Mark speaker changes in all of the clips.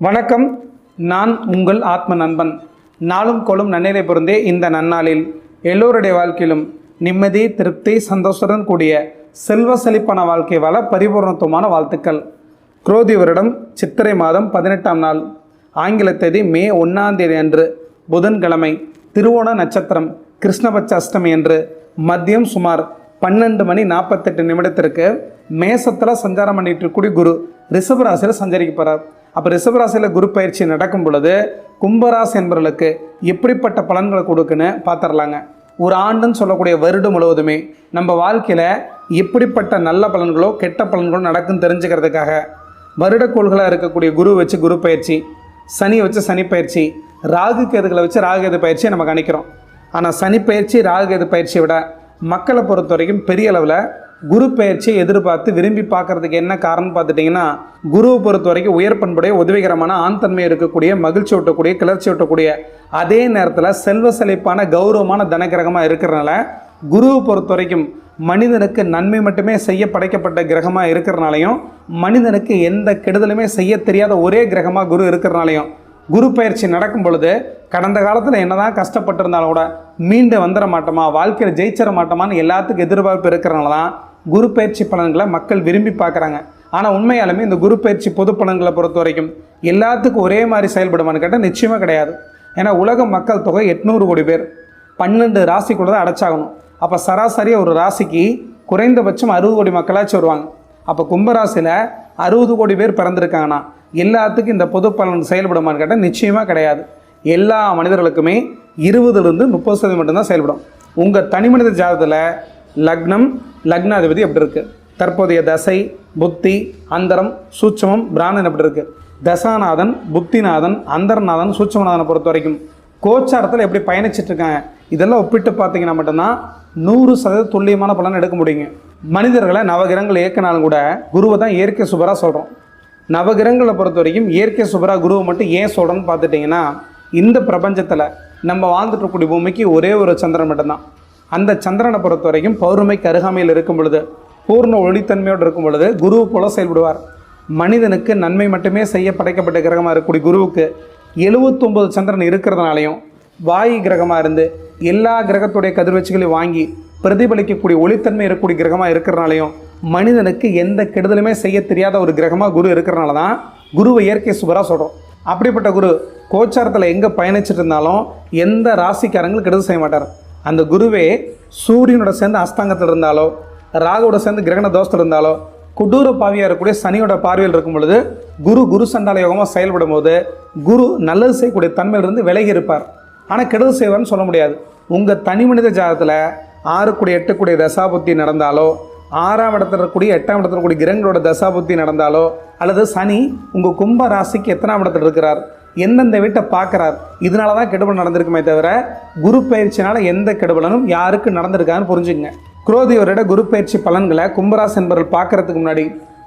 Speaker 1: வணக்கம். நான் உங்கள் ஆத்ம நண்பன் நாளும் கொள்ளும் நன்னிலை பொருந்தே இந்த நன்னாளில் எல்லோருடைய வாழ்க்கையிலும் நிம்மதி திருப்தி சந்தோஷத்துடன் கூடிய செல்வ செழிப்பான வாழ்க்கை வாழ பரிபூர்ணத்துவமான வாழ்த்துக்கள். குரோதி வருடம் சித்திரை மாதம் பதினெட்டாம் நாள். ஆங்கில தேதி மே ஒன்றாம் தேதி அன்று புதன்கிழமை திருவோண நட்சத்திரம் கிருஷ்ணபட்ச அஷ்டமி அன்று மதியம் சுமார் பன்னெண்டு மணி நாற்பத்தெட்டு நிமிடத்திற்கு மேசத்தில் சஞ்சாரம் பண்ணிட்டு இருக்கக்கூடிய குரு ரிஷபராசியில் சஞ்சரிக்க போகிறார் அப்போ ரிஷபராசியில் குரு பயிற்சி நடக்கும் பொழுது கும்பராசி என்பவர்களுக்கு எப்படிப்பட்ட பலன்களை கொடுக்குன்னு பார்த்துடலாங்க ஒரு ஆண்டுன்னு சொல்லக்கூடிய வருடம் முழுவதுமே நம்ம வாழ்க்கையில் எப்படிப்பட்ட நல்ல பலன்களோ கெட்ட பலன்களோ நடக்குன்னு தெரிஞ்சுக்கிறதுக்காக வருடக்கோள்களாக இருக்கக்கூடிய குரு வச்சு குரு பயிற்சி சனி வச்சு சனி பயிற்சி ராகு கேதுகளை வச்சு ராகு கேது பயிற்சியை நம்ம கணிக்கிறோம். ஆனால் சனி பயிற்சி ராகு கேது பயிற்சியை விட மக்களை பொறுத்த வரைக்கும் பெரிய அளவில் குரு பயிற்சியை எதிர்பார்த்து விரும்பி பார்க்கறதுக்கு என்ன காரணம் பார்த்துட்டிங்கன்னா குருவை பொறுத்த வரைக்கும் உயர் பண்புடைய உதவிகரமான ஆண் தன்மை இருக்கக்கூடிய மகிழ்ச்சி ஊட்டக்கூடிய கிளர்ச்சி ஊட்டக்கூடிய அதே நேரத்தில் செல்வ செழிப்பான கௌரவமான தனகிரகமாக இருக்கிறனால குருவை பொறுத்த வரைக்கும் மனிதனுக்கு நன்மை மட்டுமே செய்ய படைக்கப்பட்ட கிரகமாக இருக்கிறனாலையும் மனிதனுக்கு எந்த கெடுதலுமே செய்ய தெரியாத ஒரே கிரகமாக குரு இருக்கிறனாலையும் குரு பயிற்சி நடக்கும் பொழுது கடந்த காலத்தில் என்னதான் கஷ்டப்பட்டிருந்தாலும் கூட மீண்டு வந்துட மாட்டோமா வாழ்க்கையில் ஜெயிச்சிட மாட்டோமான்னு எல்லாத்துக்கும் எதிர்பார்ப்பு இருக்கிறனால தான் குரு பயிற்சி பலன்களை மக்கள் விரும்பி பார்க்குறாங்க. ஆனால் உண்மையாலுமே இந்த குரு பயிற்சி பொது பலன்களை பொறுத்த வரைக்கும் எல்லாத்துக்கும் ஒரே மாதிரி செயல்படுமான்னு கேட்டால் நிச்சயமாக கிடையாது. ஏன்னா உலக மக்கள் தொகை எட்நூறு கோடி பேர். பன்னெண்டு ராசிக்குள்ள தான் அடைச்சாகணும். அப்போ சராசரியாக ஒரு ராசிக்கு குறைந்தபட்சம் அறுபது கோடி மக்களாச்சும் வருவாங்க. அப்போ கும்பராசியில் அறுபது கோடி பேர் பிறந்திருக்காங்கன்னா எல்லாத்துக்கும் இந்த பொது பலன் செயல்படுமான்னு கேட்டால் நிச்சயமாக கிடையாது. எல்லா மனிதர்களுக்குமே இருபதுலேருந்து முப்பது சதவீதம் மட்டும்தான் செயல்படும். உங்கள் தனி மனித ஜாதகத்தில் லக்னம் லக்னாதிபதி எப்படி இருக்குது தற்போதைய தசை புத்தி அந்தரம் சூட்சமம் பிராணன் எப்படி இருக்குது தசாநாதன் புத்திநாதன் அந்தரநாதன் சூட்சமநாதனை பொறுத்த வரைக்கும் கோச்சாரத்தில் எப்படி பயணிச்சிட்டு இருக்காங்க இதெல்லாம் ஒப்பிட்டு பார்த்தீங்கன்னா மட்டும்தான் நூறு சதவீத துல்லியமான பலன் எடுக்க முடியுங்க. மனிதர்களை நவகிரகங்கள் இயக்கினாலும் கூட குருவை தான் இயற்கை சுபராக சொல்கிறோம் நவகிரகங்களை பொறுத்த வரைக்கும் இயற்கை சுபரா குருவை மட்டும் ஏன் சொல்கிறோன்னு பார்த்துட்டிங்கன்னா இந்த பிரபஞ்சத்தில் நம்ம வாழ்ந்துட்டு இருக்கக்கூடிய பூமிக்கு ஒரே ஒரு சந்திரன் மட்டும்தான். அந்த சந்திரனை பொறுத்த வரைக்கும் பௌர்ணமிக்கு அருகாமையில் இருக்கும் பொழுது பூர்ண ஒளித்தன்மையோடு இருக்கும் பொழுது குருவை போல செயல்படுவார். மனிதனுக்கு நன்மை மட்டுமே செய்ய படைக்கப்பட்ட கிரகமாக இருக்கக்கூடிய குருவுக்கு எழுபத்தொம்பது சந்திரன் இருக்கிறதுனாலையும் வாயு கிரகமாக இருந்து எல்லா கிரகத்துடைய கதிர்வீச்சுகளையும் வாங்கி பிரதிபலிக்கக்கூடிய ஒளித்தன்மை இருக்கக்கூடிய கிரகமாக இருக்கிறனாலையும் மனிதனுக்கு எந்த கெடுதலுமே செய்ய தெரியாத ஒரு கிரகமாக குரு இருக்கிறனால தான் குருவை இயற்கை சுபராக சொல்கிறோம் அப்படிப்பட்ட குரு கோச்சாரத்தில் எங்கே பயணிச்சுட்டு இருந்தாலும் எந்த ராசிக்காரங்களும் கெடுதல் செய்ய மாட்டார். அந்த குருவே சூரியனோட சேர்ந்து அஸ்தாங்கத்தில் இருந்தாலோ ராகுவோட சேர்ந்து கிரகண தோஷத்தில் இருந்தாலோ கொடூர பாவியாக இருக்கக்கூடிய சனியோட பார்வையில் இருக்கும் பொழுது குரு குரு சண்டால யோகமாக செயல்படும் போது குரு நல்லது செய்யக்கூடிய தன்மையிலிருந்து விலகி இருப்பார். ஆனால் கெடுதல் செய்வார்னு சொல்ல முடியாது. உங்கள் தனி மனித ஜாதத்தில் ஆறு கூடிய எட்டு கூடிய தசாபுத்தி நடந்தாலோ ஆறாம் இடத்துல இருக்கக்கூடிய எட்டாம் இடத்துல இருக்கக்கூடிய கிரகங்களோட தசாபுத்தி நடந்தாலோ அல்லது சனி உங்கள் கும்ப ராசிக்கு எத்தனாம் இடத்துல இருக்கிறார் எந்தெந்த வீட்டை பார்க்குறார் இதனால தான் கெடுபல் நடந்திருக்குமே தவிர குரு பயிற்சினால் எந்த கெடுபலனும் யாருக்கு நடந்திருக்கான்னு புரிஞ்சுங்க குரோதி வருட குரு பயிற்சி பலன்களை கும்பராசி என்பவர்கள் பார்க்கறதுக்கு முன்னாடி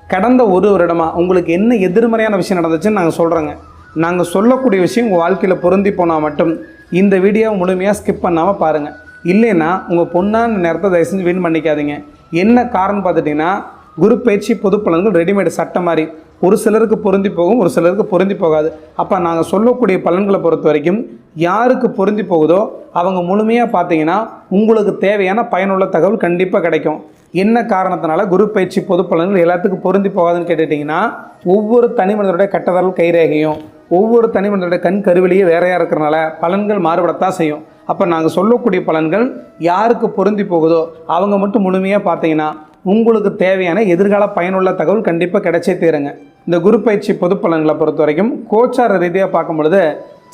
Speaker 1: கடந்த ஒரு வருடமாக உங்களுக்கு என்ன எதிர்மறையான விஷயம் நடந்துச்சுன்னு நாங்கள் சொல்கிறோங்க நாங்கள் சொல்லக்கூடிய விஷயம் உங்கள் வாழ்க்கையில் பொருந்தி போனால் மட்டும் இந்த வீடியோவை முழுமையாக ஸ்கிப் பண்ணாமல் பாருங்கள் இல்லைன்னா உங்கள் பொண்ணான நேரத்தை தயவு செஞ்சு வின் பண்ணிக்காதீங்க. என்ன காரணம் பார்த்துட்டிங்கன்னா குரு பயிற்சி பொது பலன்கள் ரெடிமேடு சட்டை மாதிரி ஒரு சிலருக்கு பொருந்தி போகும் ஒரு சிலருக்கு பொருந்தி போகாது. அப்போ நாங்கள் சொல்லக்கூடிய பலன்களை பொறுத்த வரைக்கும் யாருக்கு பொருந்தி போகுதோ அவங்க முழுமையாக பார்த்தீங்கன்னா உங்களுக்கு தேவையான பயனுள்ள தகவல் கண்டிப்பாக கிடைக்கும். என்ன காரணத்தினால? குரு பயிற்சி பொது பலன்கள் எல்லாத்துக்கும் பொருந்தி போகாதுன்னு கேட்டுட்டிங்கன்னா ஒவ்வொரு தனி மனிதனுடைய கட்டதல் கைரேகையும் ஒவ்வொரு தனி மனிதனுடைய கண் கருவிலேயே வேறையாக இருக்கிறனால பலன்கள் மாறுபடத்தான் செய்யும். அப்போ நாங்கள் சொல்லக்கூடிய பலன்கள் யாருக்கு பொருந்தி போகுதோ அவங்க மட்டும் முழுமையாக பார்த்தீங்கன்னா உங்களுக்கு தேவையான எதிர்கால பயனுள்ள தகவல் கண்டிப்பாக கிடைச்சே தீருங்க. இந்த குரு பயிற்சி பொது பலன்களை பொறுத்த வரைக்கும் கோச்சார ரீதியாக பார்க்கும் பொழுது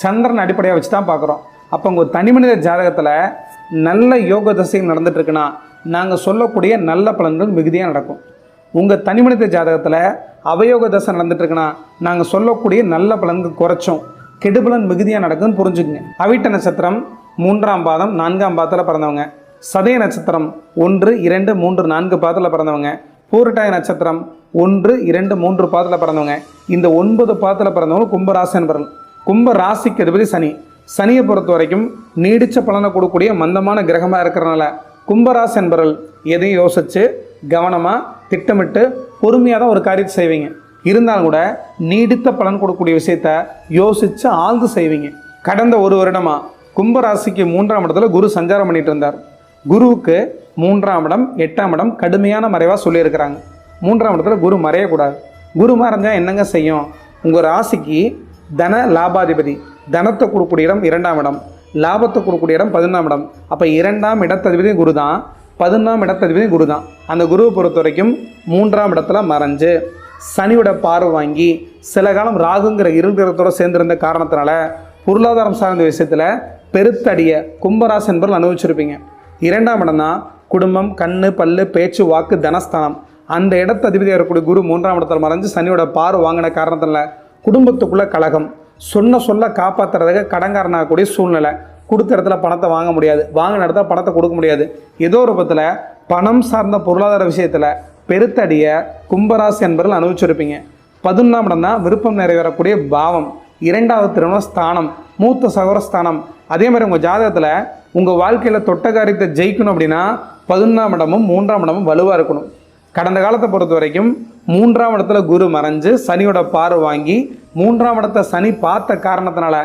Speaker 1: சந்திரன் அடிப்படையாக வச்சு தான் பார்க்குறோம். அப்போ உங்கள் தனி மனித ஜாதகத்தில் நல்ல யோக தசை நடந்துட்டுருக்குன்னா நாங்கள் சொல்லக்கூடிய நல்ல பலன்கள் மிகுதியாக நடக்கும். உங்கள் தனி மனித ஜாதகத்தில் அவயோக தசை நடந்துட்டு இருக்குன்னா நாங்கள் சொல்லக்கூடிய நல்ல பலன்கள் குறைச்சோம். கெடுபலன் மிகுதியாக நடக்குதுன்னு புரிஞ்சுக்குங்க. அவிட்ட நட்சத்திரம் மூன்றாம் பாதம் நான்காம் பாதத்தில் பிறந்தவங்க. சதய நட்சத்திரம் ஒன்று இரண்டு மூன்று நான்கு பாதத்தில் பிறந்தவங்க. பூரட்டாய நட்சத்திரம் ஒன்று இரண்டு மூன்று பாதத்தில் பிறந்தவங்க. இந்த ஒன்பது பாதத்தில் பிறந்தவங்க கும்பராசி என்பவர்கள் கும்ப ராசிக்கு அதிபதி சனி. சனியை பொறுத்த வரைக்கும் நீடித்த பலனை கொடுக்கக்கூடிய மந்தமான கிரகமாக இருக்கிறனால கும்பராசி என்பவர்கள் எதையும் யோசித்து கவனமாக திட்டமிட்டு பொறுமையாக தான் ஒரு காரியத்தை செய்வீங்க. இருந்தாலும் கூட நீடித்த பலன் கொடுக்கக்கூடிய விஷயத்த யோசித்து ஆழ்ந்து செய்வீங்க. கடந்த ஒரு வருடமாக கும்பராசிக்கு மூன்றாம் இடத்துல குரு சஞ்சாரம் பண்ணிட்டு இருந்தார். குருவுக்கு மூன்றாம் இடம் எட்டாம் இடம் கடுமையான மறைவாக சொல்லியிருக்கிறாங்க. மூன்றாம் இடத்துல குரு மறையக்கூடாது. குரு மறைஞ்சால் என்னங்க செய்யும்? உங்கள் ராசிக்கு தன லாபாதிபதி தனத்தை கொடுக்கூடிய இடம் இரண்டாம் இடம் லாபத்தை கொடுக்கூடிய இடம் பதினொன்றாம் இடம். அப்போ இரண்டாம் இடத்ததிபதி குரு தான் பதினொன்றாம் இடத்ததிபதி குரு தான் அந்த குருவை பொறுத்த வரைக்கும் மூன்றாம் இடத்துல மறைஞ்சு சனியோட பார்வை வாங்கி சில காலம் ராகுங்கிற இருள் சேர்ந்திருந்த காரணத்தினால பொருளாதாரம் சார்ந்த விஷயத்தில் பெருத்தடிய கும்பராசி என்பவர்கள் அனுபவிச்சிருப்பீங்க. இரண்டாம் இடம் தான் குடும்பம் கண்ணு பல்லு பேச்சு வாக்கு தனஸ்தானம். அந்த இடத்து அதிபதியாக இருக்கக்கூடிய குரு மூன்றாம் இடத்துல மறைஞ்சு சனியோட பார்வை வாங்கின காரணத்தில் குடும்பத்துக்குள்ளே கழகம் சொன்ன சொல்ல காப்பாற்றுறதுக்கு கடங்காரனாகக்கூடிய சூழ்நிலை. கொடுத்த இடத்துல பணத்தை வாங்க முடியாது. வாங்கின இடத்துல பணத்தை கொடுக்க முடியாது. ஏதோ ஒரு பத்தில் பணம் சார்ந்த பொருளாதார விஷயத்தில் பெருத்தடியை கும்பராசி என்பர்கள் அனுபவிச்சிருப்பீங்க. பதினொன்றாம் இடம் தான் விருப்பம் நிறைவேறக்கூடிய பாவம். இரண்டாவது திருமண ஸ்தானம் மூத்த சகோர ஸ்தானம். அதே மாதிரி உங்கள் ஜாதகத்தில் உங்கள் வாழ்க்கையில் தொட்ட காரியத்தை ஜெயிக்கணும் அப்படின்னா பதினொன்றாம் இடமும் மூன்றாம் இடமும் வலுவாக இருக்கணும். கடந்த காலத்தை பொறுத்த வரைக்கும் மூன்றாம் இடத்துல குரு மறைஞ்சு சனியோட பார்வை வாங்கி மூன்றாம் இடத்த சனி பார்த்த காரணத்தினால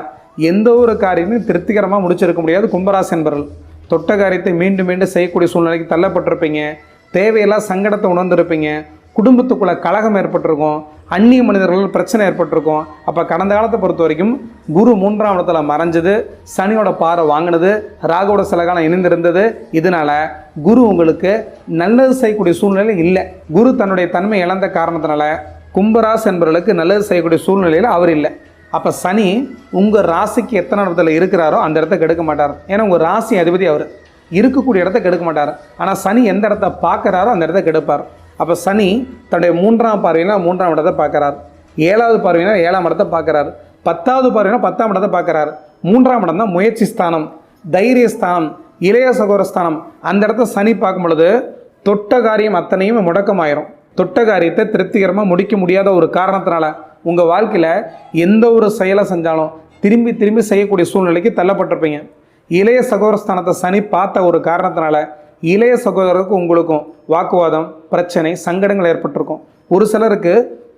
Speaker 1: எந்த ஒரு காரியமும் திருப்திகரமாக முடிச்சிருக்க முடியாது கும்பராசி என்பவர்கள் தொட்ட காரியத்தை மீண்டும் மீண்டும் செய்யக்கூடிய சூழ்நிலைக்கு தள்ளப்பட்டிருப்பீங்க. தேவையெல்லாம் சங்கடத்தை உணர்ந்திருப்பீங்க. குடும்பத்துக்குள்ளே கழகம் ஏற்பட்டிருக்கும் அந்நிய மனிதர்கள் பிரச்சனை ஏற்பட்டிருக்கும். அப்போ கடந்த காலத்தை பொறுத்த வரைக்கும் குரு மூன்றாம் இடத்துல மறைஞ்சது சனியோட பாறை வாங்கினது ராகுவோட சில காலம் இணைந்திருந்தது. இதனால் குரு உங்களுக்கு நல்லது செய்யக்கூடிய சூழ்நிலை இல்லை. குரு தன்னுடைய தன்மை இழந்த காரணத்தினால கும்பராசி என்பவர்களுக்கு நல்லது செய்யக்கூடிய சூழ்நிலையில் அவர் இல்லை. அப்போ சனி உங்கள் ராசிக்கு எத்தனை இடத்துல இருக்கிறாரோ அந்த இடத்த கெடுக்க மாட்டார். ஏன்னா உங்கள் ராசி அதிபதி அவர். இருக்கக்கூடிய இடத்த கெடுக்க மாட்டார். ஆனால் சனி எந்த இடத்த பார்க்குறாரோ அந்த இடத்த கெடுப்பார். அப்போ சனி தன்னுடைய மூன்றாம் பார்வையினா மூன்றாம் இடத்தை பார்க்குறார். ஏழாவது பார்வையினா ஏழாம் இடத்தை பார்க்குறார். பத்தாவது பார்வையினா பத்தாம் இடத்தை பார்க்குறார். மூன்றாம் இடம் தான் முயற்சி ஸ்தானம் தைரிய ஸ்தானம் இளைய சகோரஸ்தானம் அந்த இடத்த சனி பார்க்கும் பொழுது தொட்ட காரியம் அத்தனையும் முடக்கமாயிரும். தொட்ட காரியத்தை திருப்திகரமாக முடிக்க முடியாத ஒரு காரணத்தினால உங்கள் வாழ்க்கையில் எந்த ஒரு செயலை செஞ்சாலும் திரும்பி திரும்பி செய்யக்கூடிய சூழ்நிலைக்கு தள்ளப்பட்டிருப்பீங்க. இளைய சகோதரஸ்தானத்தை சனி பார்த்த ஒரு காரணத்தினால இளைய சகோதரருக்கும் உங்களுக்கும் வாக்குவாதம் பிரச்சனை சங்கடங்கள் ஏற்பட்டிருக்கும். ஒரு சிலருக்கு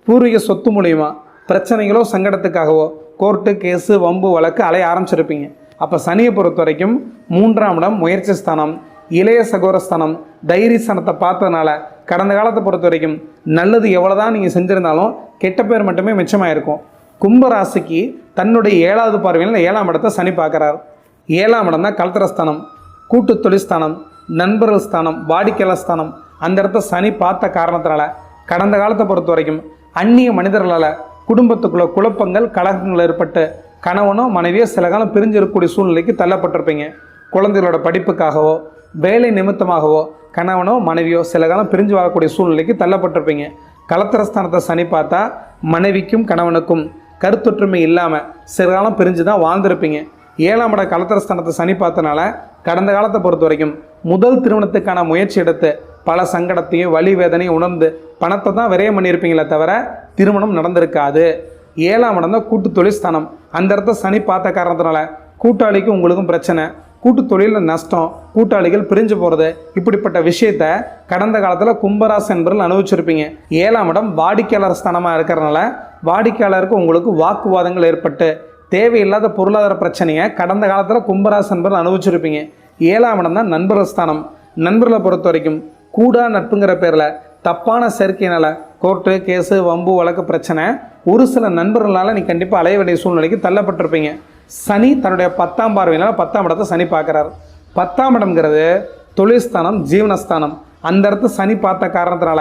Speaker 1: பூர்வீக சொத்து மூலிமா பிரச்சனைகளோ சங்கடத்துக்காகவோ கோர்ட்டு கேஸு வம்பு வழக்கு அலைய ஆரம்பிச்சிருப்பீங்க. அப்போ சனியை பொறுத்த வரைக்கும் மூன்றாம் இடம் முயற்சி ஸ்தானம் இளைய சகோதரஸ்தானம் தைரியஸ்தானத்தை பார்த்ததுனால கடந்த காலத்தை பொறுத்த வரைக்கும் நல்லது எவ்வளோதான் நீங்கள் செஞ்சுருந்தாலும் கெட்ட பேர் மட்டுமே மிச்சமாயிருக்கும். இருக்கும் கும்பராசிக்கு தன்னுடைய ஏழாவது பார்வையில் ஏழாம் இடத்தை சனி பார்க்குறார். ஏழாம் இடம் தான் கலத்திரஸ்தானம் கூட்டு தொழில்ஸ்தானம் நண்பர்கள் ஸ்தானம் வாடிக்கையாளர் ஸ்தானம் அந்த இடத்த சனி பார்த்த காரணத்தினால கடந்த காலத்தை பொறுத்த வரைக்கும் அந்நிய மனிதர்களால் குடும்பத்துக்குள்ள குழப்பங்கள் கலகங்கள் ஏற்பட்டு கணவனோ மனைவியோ சில காலம் பிரிஞ்சு இருக்கக்கூடிய சூழ்நிலைக்கு தள்ளப்பட்டிருப்பீங்க. குழந்தைகளோட படிப்புக்காகவோ வேலை நிமித்தமாகவோ கணவனோ மனைவியோ சில காலம் பிரிஞ்சு வாழக்கூடிய சூழ்நிலைக்கு தள்ளப்பட்டிருப்பீங்க. கலத்திரஸ்தானத்தை சனி பார்த்தா மனைவிக்கும் கணவனுக்கும் கருத்தொற்றுமை இல்லாமல் சில காலம் பிரிஞ்சு தான் வாழ்ந்திருப்பீங்க. ஏழாம் இட கலத்திரஸ்தானத்தை சனி பார்த்தனால கடந்த காலத்தை பொறுத்த வரைக்கும் முதல் திருமணத்துக்கான முயற்சி எடுத்து பல சங்கடத்தையும் வலி வேதனையும் உணர்ந்து பணத்தை தான் விரயம் பண்ணியிருப்பீங்களே தவிர திருமணம் நடந்திருக்காது. ஏழாம் இடம் தான் கூட்டு தொழில் ஸ்தானம். அந்த இடத்த சனி பார்த்த காரணத்தினால கூட்டாளிக்கும் உங்களுக்கும் பிரச்சனை. கூட்டு தொழிலில் நஷ்டம் கூட்டாளிகள் பிரிஞ்சு போகிறது இப்படிப்பட்ட விஷயத்த கடந்த காலத்தில் கும்பராசி என்பவர்கள் அனுபவிச்சிருப்பீங்க. ஏழாம் இடம் வாடிக்கையாளர் ஸ்தானமாக இருக்கிறனால வாடிக்கையாளருக்கு உங்களுக்கு வாக்குவாதங்கள் ஏற்பட்டு தேவையில்லாத பொருளாதார பிரச்சனையை கடந்த காலத்தில் கும்பராசி என்பவர்கள் அனுபவிச்சிருப்பீங்க. ஏழாம் இடம் தான் நண்பர்கள் ஸ்தானம் நண்பர்களை பொறுத்த வரைக்கும் கூடா நட்புங்கிற பேரில் தப்பான சேர்க்கையினால் கோர்ட்டு கேஸு வம்பு வழக்கு பிரச்சனை ஒரு சில நண்பர்களால் நீ கண்டிப்பாக அலைய வேண்டிய சூழ்நிலைக்கு தள்ளப்பட்டிருப்பீங்க. சனி தன்னுடைய பத்தாம் பார்வையினால் பத்தாம் இடத்தை சனி பார்க்குறாரு. பத்தாம் இடம்ங்கிறது தொழில்ஸ்தானம் ஜீவனஸ்தானம். அந்த இடத்த சனி பார்த்த காரணத்தினால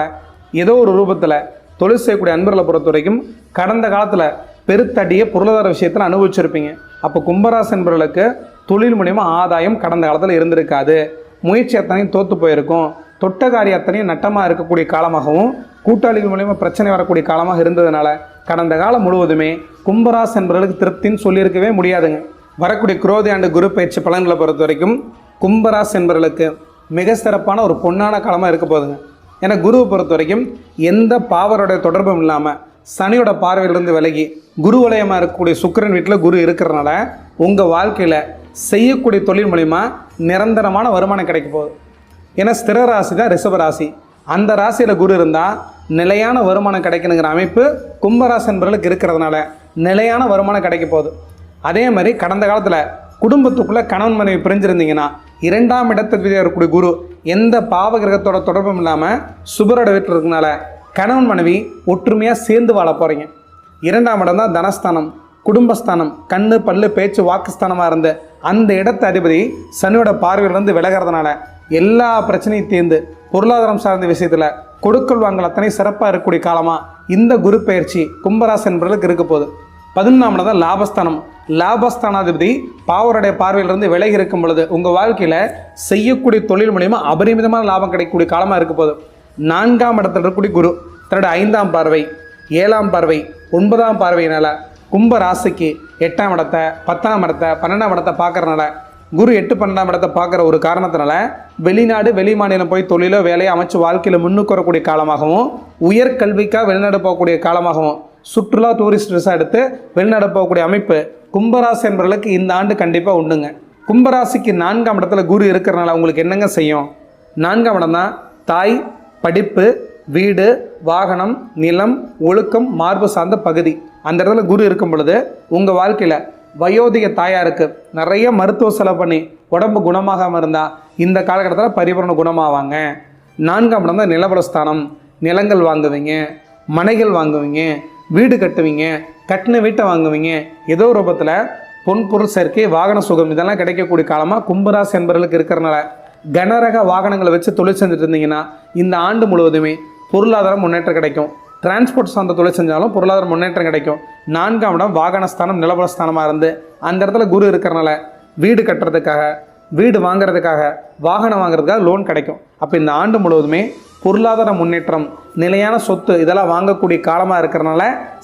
Speaker 1: ஏதோ ஒரு ரூபத்தில் தொழில் செய்யக்கூடிய அன்பர்களை பொறுத்த வரைக்கும் கடந்த காலத்தில் பெருத்தடியை பொருளாதார விஷயத்தில் அனுபவிச்சிருப்பீங்க. அப்போ கும்பராசி என்பவர்களுக்கு தொழில் மூலியமாக ஆதாயம் கடந்த காலத்தில் இருந்திருக்காது. முயற்சி அத்தனையும் தோற்று போயிருக்கும். தொட்ட அத்தனையும் நட்டமாக இருக்கக்கூடிய காலமாகவும் கூட்டாளிகள் மூலியமாக பிரச்சனை வரக்கூடிய காலமாக இருந்ததுனால கடந்த காலம் முழுவதுமே கும்பராசி என்பவர்களுக்கு திருப்தின்னு சொல்லியிருக்கவே முடியாதுங்க. வரக்கூடிய குரோதி ஆண்டு குரு பயிற்சி பலன்களை பொறுத்த வரைக்கும் கும்பராசி என்பவர்களுக்கு மிக சிறப்பான ஒரு பொன்னான காலமாக இருக்க போகுதுங்க. ஏன்னா குருவை பொறுத்த வரைக்கும் எந்த பாவரோடைய தொடர்பும் இல்லாமல் சனியோட பார்வையிலிருந்து விலகி குரு வலயமாக இருக்கக்கூடிய சுக்கிரன் வீட்டில் குரு இருக்கிறனால உங்கள் வாழ்க்கையில் செய்யக்கூடிய தொழில் மூலிமா நிரந்தரமான வருமானம் கிடைக்க போகுது. ஏன்னா ஸ்திர ராசி தான் ரிஷப ராசி. அந்த ராசியில் குரு இருந்தால் நிலையான வருமானம் கிடைக்கணுங்கிற அமைப்பு கும்பராசி என்பவர்களுக்கு இருக்கிறதுனால நிலையான வருமானம் கிடைக்க போகுது. அதே மாதிரி கடந்த காலத்தில் குடும்பத்துக்குள்ளே கணவன் மனைவி பிரிஞ்சிருந்தீங்கன்னா இரண்டாம் இடத்தில் இருக்கக்கூடிய குரு எந்த பாவ கிரகத்தோட தொடர்பும் இல்லாமல் சுபரோட வீட்டில் இருக்கனால கணவன் மனைவி ஒற்றுமையாக சேர்ந்து வாழ போகிறீங்க இரண்டாம் இடம் தான் தனஸ்தானம். குடும்பஸ்தானம் கண்ணு பல்லு பேச்சு வாக்குஸ்தானமாக இருந்து அந்த இடத்து அதிபதி சனியோட பார்வையிலிருந்து விலகிறதுனால எல்லா பிரச்சனையும் தீர்ந்து பொருளாதாரம் சார்ந்த விஷயத்தில் கொடுக்கல் வாங்கல் அத்தனை சிறப்பாக இருக்கக்கூடிய காலமாக இந்த குரு பயிற்சி கும்பராசி என்பவர்களுக்கு இருக்க போகுது. பதினொன்றாம் இடம் தான் லாபஸ்தானம். லாபஸ்தானாதிபதி பாவருடைய பார்வையிலிருந்து விலகி இருக்கும் பொழுது உங்கள் வாழ்க்கையில் செய்யக்கூடிய தொழில் மூலிமா அபரிமிதமான லாபம் கிடைக்கக்கூடிய காலமாக இருக்க போகுது. நான்காம் இடத்துல இருக்கக்கூடிய குரு தன்னுடைய ஐந்தாம் பார்வை ஏழாம் பார்வை ஒன்பதாம் பார்வையினால் கும்ப ராசிக்கு எட்டாம் இடத்தை பத்தாம் இடத்தை பன்னெண்டாம் இடத்தை பார்க்குறனால குரு எட்டு பன்னெண்டாம் இடத்தை பார்க்குற ஒரு காரணத்தினால வெளிநாடு வெளி மாநிலம் போய் தொழிலோ வேலையை அமைச்சு வாழ்க்கையில் முன்னுக்கு வரக்கூடிய காலமாகவும் உயர்கல்விக்காக வெளிநாடு போகக்கூடிய காலமாகவும் சுற்றுலா டூரிஸ்ட் விசா எடுத்து வெளிநாடு போகக்கூடிய அமைப்பு கும்பராசி என்பவர்களுக்கு இந்த ஆண்டு கண்டிப்பாக உண்டுங்க. கும்பராசிக்கு நான்காம் இடத்துல குரு இருக்கிறனால உங்களுக்கு என்னங்க செய்யும்? நான்காம் இடம் தான் தாய் படிப்பு வீடு வாகனம் நிலம் ஒழுக்கம் மார்பு சார்ந்த பகுதி. அந்த இடத்துல குரு இருக்கும் பொழுது உங்கள் வாழ்க்கையில் வயோதிக தாயாருக்கு நிறைய மருத்துவ செலவு பண்ணி உடம்பு குணமாகாமல் இருந்தால் இந்த காலகட்டத்தில் பரிபூரண குணமாவாங்க. நான்காம் இடம் தான் நிலபலஸ்தானம். நிலங்கள் வாங்குவீங்க மனைகள் வாங்குவீங்க வீடு கட்டுவீங்க கட்டின வீட்டை வாங்குவீங்க. ஏதோ ரூபத்தில் பொன் பொருள் சேர்க்கை வாகன சுகம் இதெல்லாம் கிடைக்கக்கூடிய காலமாக கும்பராசி என்பவர்களுக்கு இருக்கிறனால கனரக வாகனங்களை வச்சு தொழில் செஞ்சுட்டு இருந்தீங்கன்னா இந்த ஆண்டு முழுவதுமே பொருளாதாரம் முன்னேற்றம் கிடைக்கும். டிரான்ஸ்போர்ட் சார்ந்த தொழில் செஞ்சாலும் பொருளாதார முன்னேற்றம் கிடைக்கும். நான்காம் இடம் வாகனஸ்தானம் நிலபலஸ்தானமாக இருந்து அந்த இடத்துல குரு இருக்கிறனால வீடு கட்டுறதுக்காக வீடு வாங்குறதுக்காக வாகனம் வாங்குறதுக்காக லோன் கிடைக்கும். அப்போ இந்த ஆண்டு முழுவதுமே பொருளாதார முன்னேற்றம் நிலையான சொத்து இதெல்லாம் வாங்கக்கூடிய காலமாக இருக்கிறனால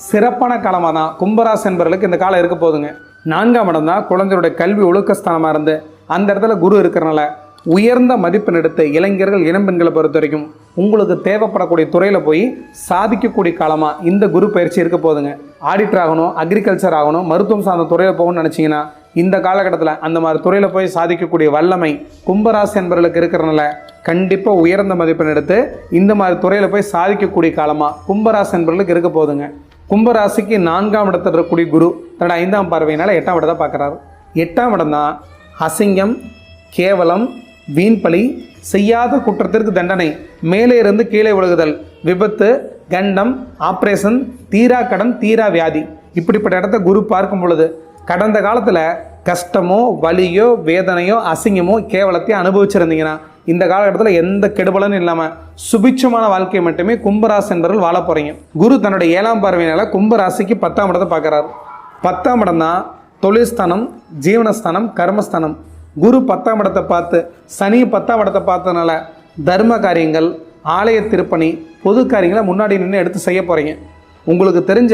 Speaker 1: சிறப்பான காலமாக தான் கும்பராசி என்பவர்களுக்கு இந்த காலம் இருக்க போதுங்க நான்காம் இடம் தான் குழந்தையுடைய கல்வி ஒழுக்கஸ்தானமாக இருந்து அந்த இடத்துல குரு இருக்கிறனால உயர்ந்த மதிப்பெண் எடுத்த இளைஞர்கள் இளம்பெண்களை பொறுத்த வரைக்கும் உங்களுக்கு தேவைப்படக்கூடிய துறையில் போய் சாதிக்கக்கூடிய காலமாக இந்த குரு பயிற்சி இருக்க போகுதுங்க. ஆடிட்டர் ஆகணும் அக்ரிகல்ச்சர் ஆகணும் மருத்துவம் சார்ந்த துறையில் போகணும்னு நினச்சிங்கன்னா இந்த காலகட்டத்தில் அந்த மாதிரி துறையில் போய் சாதிக்கக்கூடிய வல்லமை கும்பராசி என்பவர்களுக்கு இருக்கிறனால கண்டிப்பாக உயர்ந்த மதிப்பெண் எடுத்து இந்த மாதிரி துறையில் போய் சாதிக்கக்கூடிய காலமாக கும்பராசி என்பவர்களுக்கு இருக்க போகுதுங்க. கும்பராசிக்கு நான்காம் இடத்துல இருக்கக்கூடிய குரு தன்னோட ஐந்தாம் பார்வையினால் எட்டாம் இடத்தை பார்க்குறாரு. எட்டாம் இடம் தான் அசிங்கம் கேவலம் வீண்பழி செய்யாத குற்றத்திற்கு தண்டனை. மேலே இருந்து கீழே விழுகுதல். விபத்து கண்டம் ஆப்ரேஷன் தீரா கடன் தீரா வியாதி. இப்படிப்பட்ட இடத்த குரு பார்க்கும் பொழுது கடந்த காலத்தில் கஷ்டமோ வலியோ வேதனையோ அசிங்கமோ கேவலத்தையும் அனுபவிச்சிருந்தீங்கன்னா இந்த காலகட்டத்தில் எந்த கெடுபலனும் இல்லாமல் சுபிட்சமான வாழ்க்கையை மட்டுமே கும்பராசி என்பவர்கள் வாழ போகிறீங்க குரு தன்னுடைய ஏழாம் பார்வையினால் கும்பராசிக்கு பத்தாம் இடத்தை பார்க்குறாரு. பத்தாம் இடம் தான் தொழில்ஸ்தானம் ஜீவனஸ்தானம் கர்மஸ்தானம். குரு பத்தாம் இடத்தை பார்த்து சனி பத்தாம் இடத்தை பார்த்ததுனால தர்ம காரியங்கள் ஆலய திருப்பணி பொது காரியங்களை முன்னாடி நின்று எடுத்து செய்ய போகிறீங்க உங்களுக்கு தெரிஞ்ச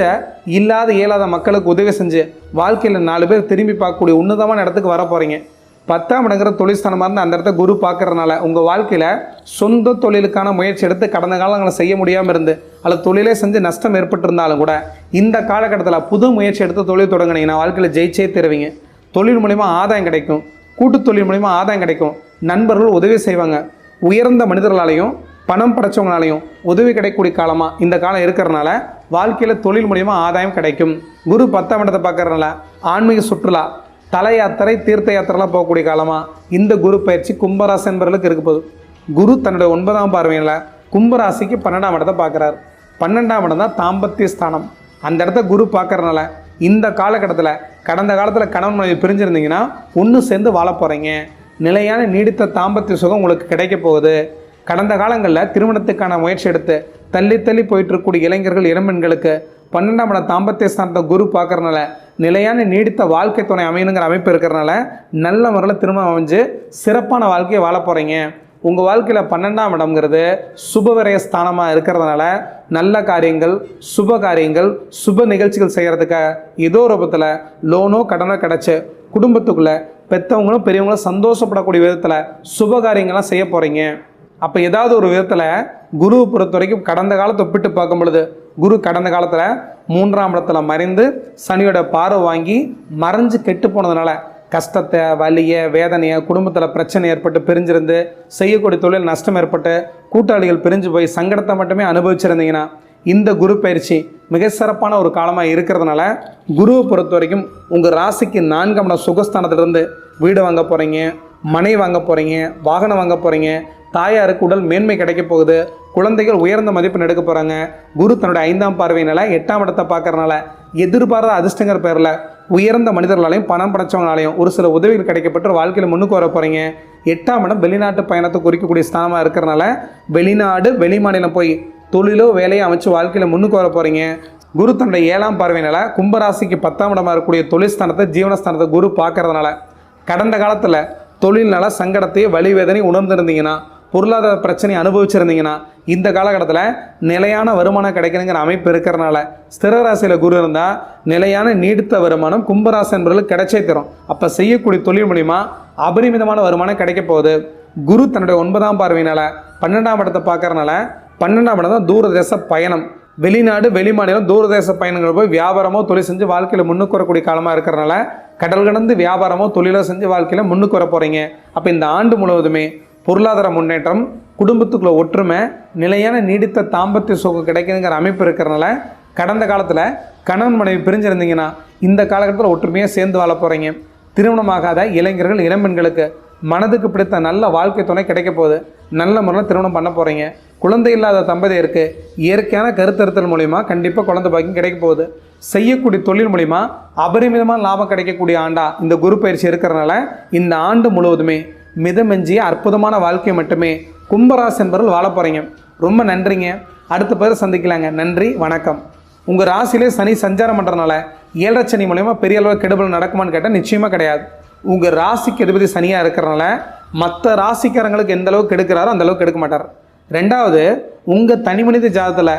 Speaker 1: இல்லாத இயலாத மக்களுக்கு உதவி செஞ்சு வாழ்க்கையில் நாலு பேர் திரும்பி பார்க்கக்கூடிய உன்னதமான இடத்துக்கு வர போகிறீங்க பத்தாம் இடங்கிற தொழில்ஸ்தானமாக இருந்து அந்த இடத்த குரு பார்க்குறதுனால உங்கள் வாழ்க்கையில் சொந்த தொழிலுக்கான முயற்சி எடுத்து கடந்த காலங்களை செய்ய முடியாமல் இருந்து அல்லது தொழிலே செஞ்சு நஷ்டம் ஏற்பட்டிருந்தாலும் கூட இந்த காலகட்டத்தில் புது முயற்சி எடுத்து தொழில் தொடங்கினீங்கன்னா வாழ்க்கையில் ஜெயிச்சே தருவீங்க. தொழில் மூலிமா ஆதாயம் கிடைக்கும். கூட்டு தொழில் மூலிமா ஆதாயம் கிடைக்கும். நண்பர்கள் உதவி செய்வாங்க. உயர்ந்த மனிதர்களாலையும் பணம் படைச்சவங்களாலையும் உதவி கிடைக்கக்கூடிய காலமாக இந்த காலம் இருக்கிறனால வாழ்க்கையில் தொழில் மூலிமா ஆதாயம் கிடைக்கும். குரு பத்தாம் இடத்தை பார்க்கறதுனால ஆன்மீக சுற்றுலா தல யாத்திரை தீர்த்த யாத்திரைலாம் போகக்கூடிய காலமாக இந்த குரு பயிற்சி கும்பராசி என்பவர்களுக்கு இருக்க போகுது. குரு தன்னுடைய ஒன்பதாம் பார்வையில் கும்பராசிக்கு பன்னெண்டாம் இடத்தை பார்க்குறாரு. பன்னெண்டாம் இடம் தான் தாம்பத்திய ஸ்தானம். அந்த இடத்த குரு பார்க்குறனால இந்த காலகட்டத்தில் கடந்த காலத்தில் கணவன் மனைவி பிரிஞ்சிருந்தீங்கன்னா ஒன்று சேர்ந்து வாழ போகிறீங்க நிலையான நீடித்த தாம்பத்திய சுகம் உங்களுக்கு கிடைக்க போகுது. கடந்த காலங்களில் திருமணத்துக்கான முயற்சி எடுத்து தள்ளி தள்ளி போயிட்டு இருக்கக்கூடிய இளைஞர்கள் இளம்பெண்களுக்கு பன்னெண்டாம் இடம் தாம்பத்திய ஸ்தானத்தை குரு பார்க்குறனால நிலையான நீடித்த வாழ்க்கை துணை அமையணுங்கிற அமைப்பு இருக்கிறனால நல்ல முறையில் திருமணம் அமைஞ்சு சிறப்பான வாழ்க்கையை வாழ போகிறீங்க உங்கள் வாழ்க்கையில் பன்னெண்டாம் இடம்ங்கிறது சுபவிரய ஸ்தானமாக இருக்கிறதுனால நல்ல காரியங்கள் சுப காரியங்கள் சுப நிகழ்ச்சிகள் செய்கிறதுக்கு ஏதோ ரூபத்தில் லோனோ கடனோ கிடச்சி குடும்பத்துக்குள்ளே பெற்றவங்களும் பெரியவங்களும் சந்தோஷப்படக்கூடிய விதத்தில் சுப காரியங்கள்லாம் செய்ய போகிறீங்க அப்போ ஏதாவது ஒரு விதத்தில் குரு பொறுத்த வரைக்கும் கடந்த காலத்தை ஒப்பிட்டு பார்க்கும் பொழுது குரு கடந்த காலத்தில் மூன்றாம் இடத்துல மறைந்து சனியோட பார்வை வாங்கி மறைஞ்சு கெட்டு போனதுனால கஷ்டத்தை வலியை வேதனையை குடும்பத்தில் பிரச்சனை ஏற்பட்டு பிரிஞ்சிருந்து செய்யக்கூடிய தொழில் நஷ்டம் ஏற்பட்டு கூட்டாளிகள் பிரிஞ்சு போய் சங்கடத்தை மட்டுமே அனுபவிச்சிருந்தீங்கன்னா இந்த குரு பயிற்சி மிக சிறப்பான ஒரு காலமாக இருக்கிறதுனால குருவை பொறுத்த வரைக்கும் உங்கள் ராசிக்கு நான்காம் இடம் சுகஸ்தானத்திலிருந்து வீடு வாங்க போகிறீங்க மனை வாங்க போகிறீங்க வாகனம் வாங்க போகிறீங்க தாயாருக்கு உடல் மேன்மை கிடைக்க போகுது குழந்தைகள் உயர்ந்த மதிப்பெண் எடுக்க போகிறாங்க குரு தன்னுடைய ஐந்தாம் பார்வையினால எட்டாம் இடத்தை பார்க்கறனால எதிர்பாராத அதிர்ஷ்டங்கிற பேரில் உயர்ந்த மனிதர்களாலையும் பணம் படைச்சவங்களாலையும் ஒரு சில உதவிகள் கிடைக்கப்பட்டு வாழ்க்கையில் முன்னுக்கு வர போகிறீங்க எட்டாம் இடம் வெளிநாட்டு பயணத்தை குறிக்கக்கூடிய ஸ்தானமாக இருக்கிறனால வெளிநாடு வெளி மாநிலம் போய் தொழிலோ வேலையோ அமைச்சு வாழ்க்கையில் முன்னுக்கு வர போகிறீங்க குரு தன்னுடைய ஏழாம் பார்வையினால கும்பராசிக்கு பத்தாம் இடமாக இருக்கக்கூடிய தொழில் ஸ்தானத்தை ஜீவனஸ்தானத்தை குரு பார்க்கறதுனால கடந்த காலத்தில் தொழில்நல சங்கடத்தையே வழிவேதனை உணர்ந்திருந்தீங்கன்னா பொருளாதார பிரச்சனை அனுபவிச்சிருந்தீங்கன்னா இந்த காலகட்டத்தில் நிலையான வருமானம் கிடைக்கணுங்கிற அமைப்பு இருக்கிறனால ஸ்திர ராசியில் குரு இருந்தால் நிலையான நீடித்த வருமானம் கும்பராசி என்பவர்களுக்கு கிடைச்சே தரும். அப்போ செய்யக்கூடிய தொழில் மூலிமா அபரிமிதமான வருமானம் கிடைக்க போகுது. குரு தன்னுடைய ஒன்பதாம் பார்வையினால் பன்னெண்டாம் இடத்தை பார்க்கறனால பன்னெண்டாம் இடம் தான் தூரதேச பயணம். வெளிநாடு வெளிமாநிலம் தூரதேச பயணங்கள் போய் வியாபாரமோ தொழில் செஞ்சு வாழ்க்கையில் முன்னுக்கு வரக்கூடிய காலமாக இருக்கிறனால கடல் கடந்து வியாபாரமோ தொழிலோ செஞ்சு வாழ்க்கையில் முன்னுக்கு வர போகிறீங்க அப்போ இந்த ஆண்டு முழுவதுமே பொருளாதார முன்னேற்றம் குடும்பத்துக்குள்ள ஒற்றுமை நிலையான நீடித்த தாம்பத்திய சுகம் கிடைக்குதுங்கிற அமைப்பு இருக்கிறனால கடந்த காலத்தில் கணவன் மனைவி பிரிஞ்சிருந்தீங்கன்னா இந்த காலகட்டத்தில் ஒற்றுமையாக சேர்ந்து வாழ போகிறீங்க திருமணமாகாத இளைஞர்கள் இளம்பெண்களுக்கு மனதுக்கு பிடித்த நல்ல வாழ்க்கை துணை கிடைக்க போகுது. நல்ல முறையில் திருமணம் பண்ண போகிறீங்க குழந்தை இல்லாத தம்பதியருக்கு இயற்கையான கருத்தருத்தல் மூலிமா கண்டிப்பாக குழந்தை பாக்கியம் கிடைக்க போகுது. செய்யக்கூடிய தொழில் மூலிமா அபரிமிதமான லாபம் கிடைக்கக்கூடிய ஆண்டா இந்த குரு பயிற்சி இருக்கிறனால இந்த ஆண்டு முழுவதுமே மிதமெஞ்சிய அற்புதமான வாழ்க்கை மட்டுமே கும்பராசி என்பவர்கள் வாழ போகிறீங்க ரொம்ப நன்றிங்க. அடுத்த பேர் சந்திக்கலாங்க. நன்றி வணக்கம். உங்கள் ராசியிலே சனி சஞ்சாரம் பண்ணுறதுனால ஏழரை சனி மூலயமா பெரிய அளவு கெடுபல் நடக்குமான்னு கேட்டால் நிச்சயமாக கிடையாது. உங்கள் ராசிக்கு அதிபதி சனியாக இருக்கிறனால மற்ற ராசிக்காரங்களுக்கு எந்த அளவுக்கு கெடுக்கிறாரோ அந்த அளவுக்கு எடுக்க மாட்டார். ரெண்டாவது உங்கள் தனி மனித ஜாதத்தில்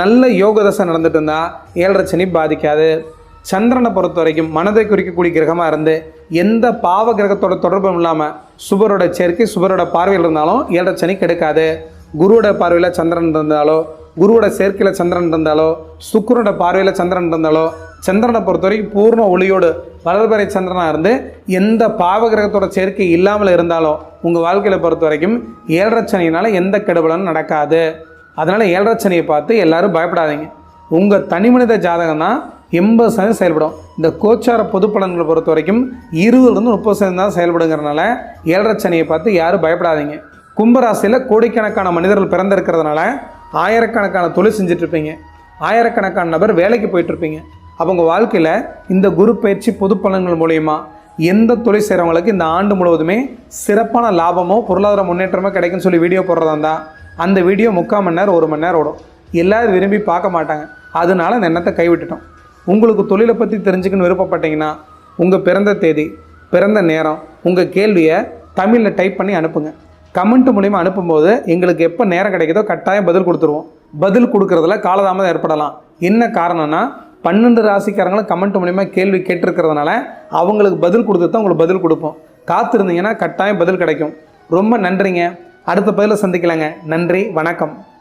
Speaker 1: நல்ல யோக தசை நடந்துட்டு இருந்தால் ஏழரை சனி பாதிக்காது. சந்திரனை பொறுத்த வரைக்கும் மனதை குறிக்கக்கூடிய கிரகமாக இருந்து எந்த பாவ கிரகத்தோட தொடர்பும் இல்லாமல் சுபரோட சேர்க்கை சுபரோட பார்வையில் இருந்தாலும் ஏழரை சனி கெடுக்காது. குருவோட பார்வையில் சந்திரன் இருந்தாலோ குருவோட சேர்க்கையில் சந்திரன் இருந்தாலோ சுக்கிரனோட பார்வையில் சந்திரன் இருந்தாலோ சந்திரனை பொறுத்த வரைக்கும் பூர்ண ஒளியோடு வளர்பறை சந்திரனாக இருந்து எந்த பாவ கிரகத்தோட சேர்க்கை இல்லாமல் இருந்தாலும் உங்கள் வாழ்க்கையில் பொறுத்த வரைக்கும் ஏழரை சனியினால் எந்த கெடுபலனும் நடக்காது. அதனால் ஏழரை சனியை பார்த்து எல்லாரும் பயப்படாதீங்க. உங்கள் தனிமனித ஜாதகம் தான் எண்பது சதவீதம் செயல்படும். இந்த கோச்சார பொது பலன்களை பொறுத்த வரைக்கும் இருபதுலேருந்து முப்பது சதவீதம் தான் செயல்படுங்கிறனால ஏழரை சனியை பார்த்து யாரும் பயப்படாதீங்க. கும்பராசியில் கோடிக்கணக்கான மனிதர்கள் பிறந்திருக்கிறதுனால ஆயிரக்கணக்கான தொழில் செஞ்சிட்ருப்பீங்க ஆயிரக்கணக்கான நபர் வேலைக்கு போயிட்டுருப்பீங்க. அவங்க வாழ்க்கையில் இந்த குரு பயிற்சி பொது பலன்கள் மூலயமா எந்த தொழில் செய்கிறவங்களுக்கு இந்த ஆண்டு முழுவதுமே சிறப்பான லாபமோ பொருளாதார முன்னேற்றமோ கிடைக்குன்னு சொல்லி வீடியோ போடுறதா இருந்தால் அந்த வீடியோ முக்கால் மணி நேரம் ஒரு மணி நேரம் ஓடும். எல்லோரும் விரும்பி பார்க்க மாட்டாங்க. அதனால அந்த எண்ணத்தை கைவிட்டுட்டோம். உங்களுக்கு தொழிலை பற்றி தெரிஞ்சுக்கணும்னு விருப்பப்பட்டீங்கன்னா உங்கள் பிறந்த தேதி பிறந்த நேரம் உங்கள் கேள்வியை தமிழில் டைப் பண்ணி அனுப்புங்க. கமெண்ட் மூலிமா அனுப்பும்போது எங்களுக்கு எப்போ நேரம் கிடைக்குதோ கட்டாயம் பதில் கொடுத்துருவோம். பதில் கொடுக்குறதுல காலதாமதம் ஏற்படலாம். என்ன காரணம்னா பன்னெண்டு ராசிக்காரங்களும் கமெண்ட் மூலிமா கேள்வி கேட்டிருக்கிறதுனால அவங்களுக்கு பதில் கொடுத்து தான் உங்களுக்கு பதில் கொடுப்போம். காத்திருந்தீங்கன்னா கட்டாயம் பதில் கிடைக்கும். ரொம்ப நன்றிங்க. அடுத்த பதிலில் சந்திக்கலாங்க. நன்றி வணக்கம்.